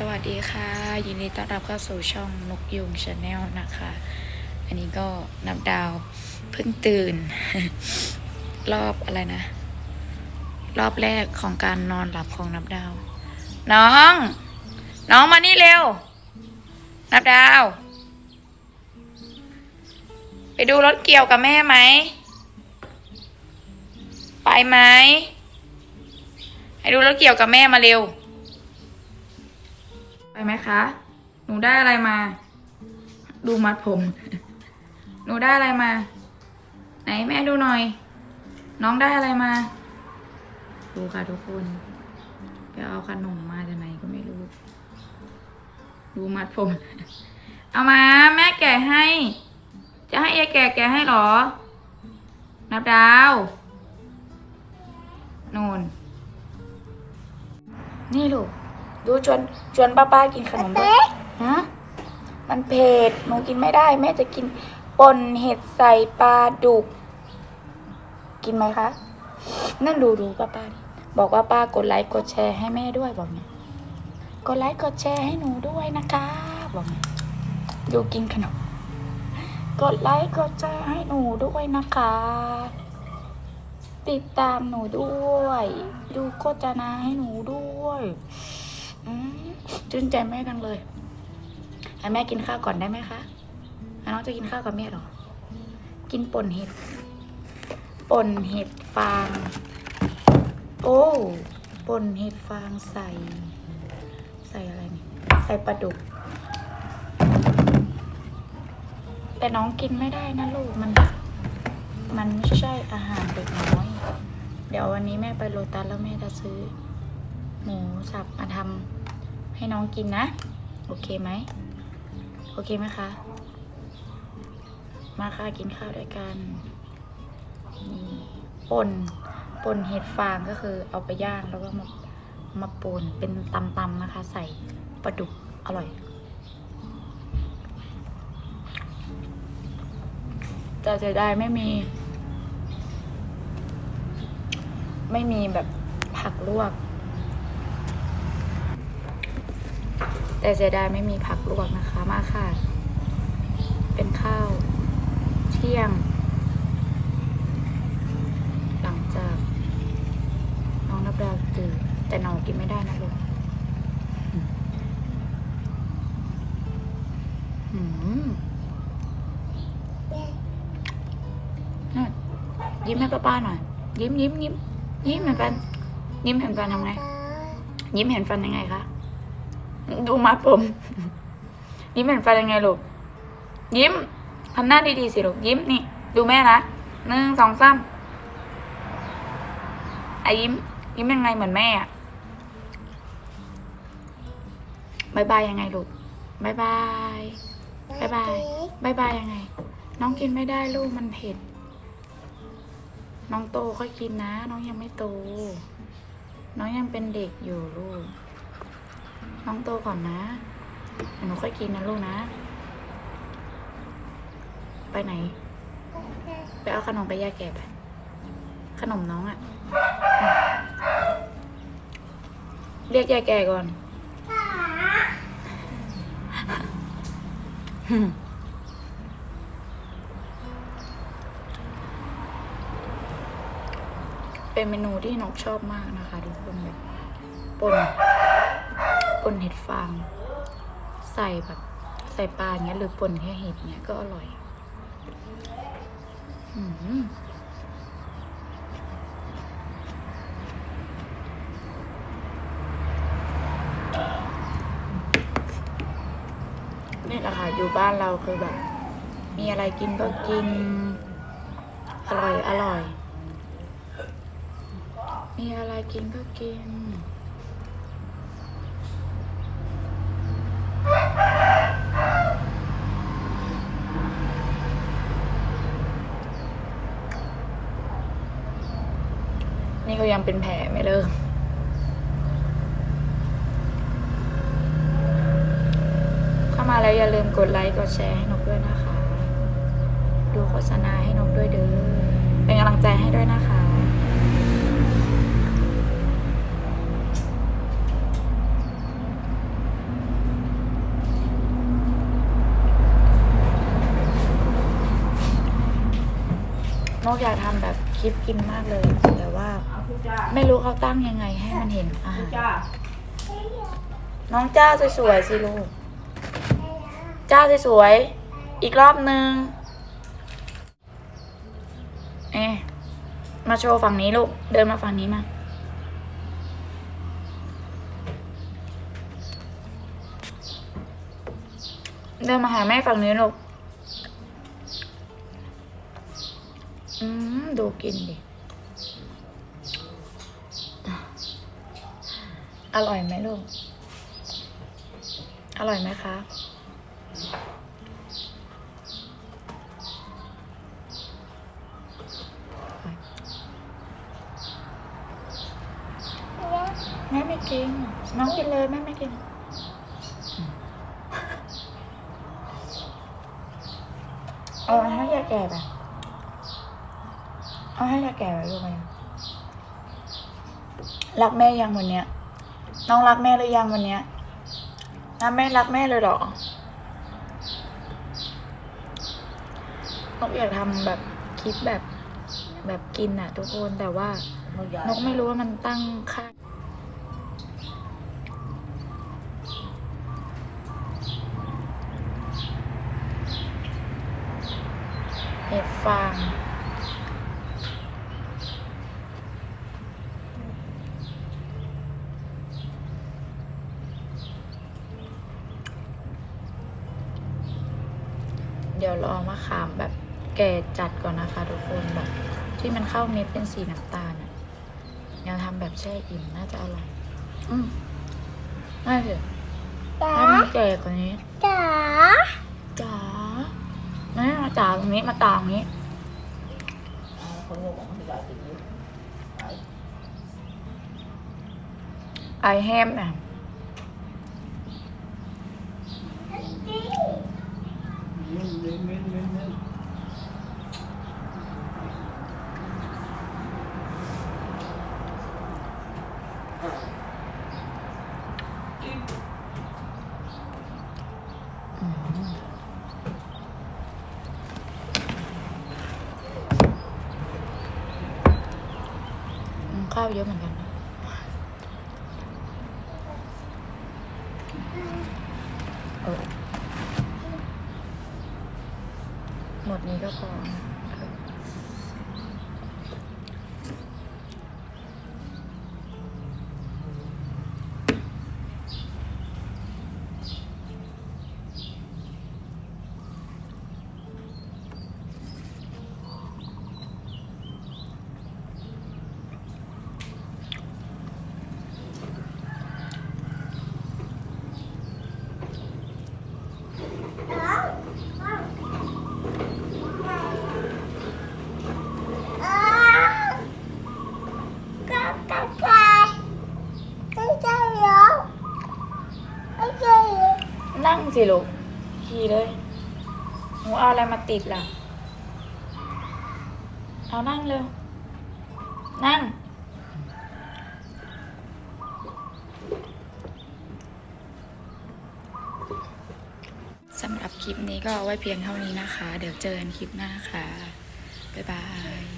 สวัสดีค่ะยินดีต้อนรับเข้าสู่ช่องนกยุงชาแนลนะคะ อันนี้ก็นับดาวเพิ่งตื่น รอบอะไรนะ รอบแรกของการนอนหลับของนับดาว น้อง น้องมานี่เร็ว นับดาว ไปดูรถเกี่ยวกับแม่ไหม ไปไหมให้ดูรถเกี่ยวกับแม่มาเร็ว ไปไหมคะ หนูได้อะไรมา ดูมัดผม หนูได้อะไรมา ไหนแม่ดูหน่อย น้องได้อะไรมา ดูค่ะทุกคน ไปเอาขนมมาจากไหนก็ไม่รู้ ดูมัดผม เอามา แม่แกะให้ จะให้เอแกะแกะให้หรอ นับดาวนูนนี่ลูก ดูชวนชวนป้าป้ากินขนมด้วยฮะมันเผ็ดหนูกินไม่ได้แม่จะกินป่นเห็ดใส่ปลาดุก กินไหมคะ นั่นดูดูป้าป้าดิบอกว่าป้ากดไลค์กดแชร์ให้แม่ด้วยบอกไงกดไลค์กดแชร์ให้หนูด้วยนะคะบอกไงดูกินขนมกดไลค์กดแชร์ให้หนูด้วยนะคะ ติดตามหนูด้วย ดูโฆษณาให้หนูด้วยอืม ชื่นใจแม่จังเลยให้แม่กินข้าวก่อนได้ไหมคะน้องจะกินข้าวกับแม่หรอ กินป่นเห็ด ป่นเห็ดฟาง โอ้ป่นเห็ดฟางใส่ ใส่อะไรนี่ ใส่ปลาดุก แต่น้องกินไม่ได้นะลูก มัน มันไม่ใช่อาหารเด็กน้อย เดี๋ยววันนี้แม่ไปโลตัสแล้วแม่จะซื้อ หมูสับมาทำให้น้องกินนะ โอเคไหม โอเคไหมคะ มาค่ะกินข้าวด้วยกัน นี่ป่นป่นเห็ดฟางก็คือเอาไปย่างแล้วก็มามาป่นเป็นตำๆนะคะ ใส่ปลาดุกอร่อยแต่เสียดายไม่มี ไม่มีแบบผักลวก แต่เสียดายไม่มีผักลวกนะคะมาค่ะ เป็นข้าว เที่ยง หลังจาก น้องนับดาวตื่นแต่น้องกินไม่ได้นะลูกอืมยิ้มให้ป้าๆหน่อย ยิ้มยิ้มยิ้มยิ้มเห็นฟัน ยิ้มเห็นฟันทำไง ยิ้มเห็นฟันยังไงคะ ดูมัดผมยิ้มเห็นฟันยังไงลูก ยิ้มทำหน้าดีๆสิลูก ยิ้มนี่ ดูแม่นะหนึ่งสองสามไอะยิ้ม ยิ้มยังไงเหมือนแม่อะบายบายยังไงลูกบายบายบายบายบายบายยังไง น้องกินไม่ได้ลูกมันเผ็ด น้องโตค่อยกินนะ น้องยังไม่โต น้องยังเป็นเด็กอยู่ลูก น้องโตก่อนนะหนูค่อยกินนะลูกนะ ไปไหน ไปเอาขนมไปยาแก่ไปขนมน้องอะ่ะเรียกยายแก่ก่อน เป็นเมนูที่นกชอบมากนะคะทุกคนแบบป่น ปนเห็ดฟาง ใส่แบบ ใส่ปลาเงี้ย หรือปนแค่เห็ดเงี้ยก็อร่อยอืมนี่แหละค่ะอยู่บ้านเราคือแบบ มีอะไรกินก็กิน อร่อยอร่อย มีอะไรกินก็กิน นี่ก็ยังเป็นแผลไม่เลิกเข้ามาแล้วอย่าลืมกดไลค์กดแชร์ให้นกด้วยนะคะ ดูโฆษณาให้นกด้วยเด้อเป็นกำลังใจให้ด้วยนะคะ นกอยากทำแบบคลิปกินมากเลย แต่ว่าไม่รู้เขาตั้งยังไงให้มันเห็นอาหารน้องจ้าสวยๆสิลูก จ้าสวยๆอีกรอบนึงเอ๊ะมาโชว์ฝั่งนี้ลูก เดินมาฝั่งนี้มา เดินมาหาแม่ฝั่งนี้ลูก อืมดูกินดิอร่อยไหมลูก อร่อยไหมคะแม่ไม่กิน น้องกินเลยแม่ไม่กิน เอาให้ยายแก่ไป เอาให้ยายแก่ไปลูกไปรักแม่ยังวันเนี้ย น้องรักแม่หรือยังวันเนี้ยนะแม่รักแม่เลยเหรอนกอยากทำแบบคลิปแบบแบบกินอะทุกคนแต่ว่านกไม่รู้ว่ามันตั้งค่า เห็ดฟาง เดี๋ยวรอมะขามแบบแก่จัดก่อนนะคะทุกคนแบบที่มันเข้าเม็ดเป็นสีน้ำตาลอะอยากทำแบบแช่อิ่มน่าจะอร่อย อืมน่าจะจ๋าให้มันแก่กว่านี้จ๋าจ๋าแม่มาจ๋าตรงนี้มาตาตรงนี้คนงงบอกว่าจะติดอยู่ I have อะ มิ้นมิ้นมิ้นมิ้นมิ้น อืม ข้าวเยอะเหมือนกันนะเออหมดนี้ก็พอเออนั่ง สิลูกขี่เลยหนูเอาอะไรมาติดล่ะ เอานั่งเร็ว นั่ง สำหรับคลิปนี้ก็เอาไว้เพียงเท่านี้นะคะ เดี๋ยวเจอกันคลิปหน้าค่ะ บ๊ายบาย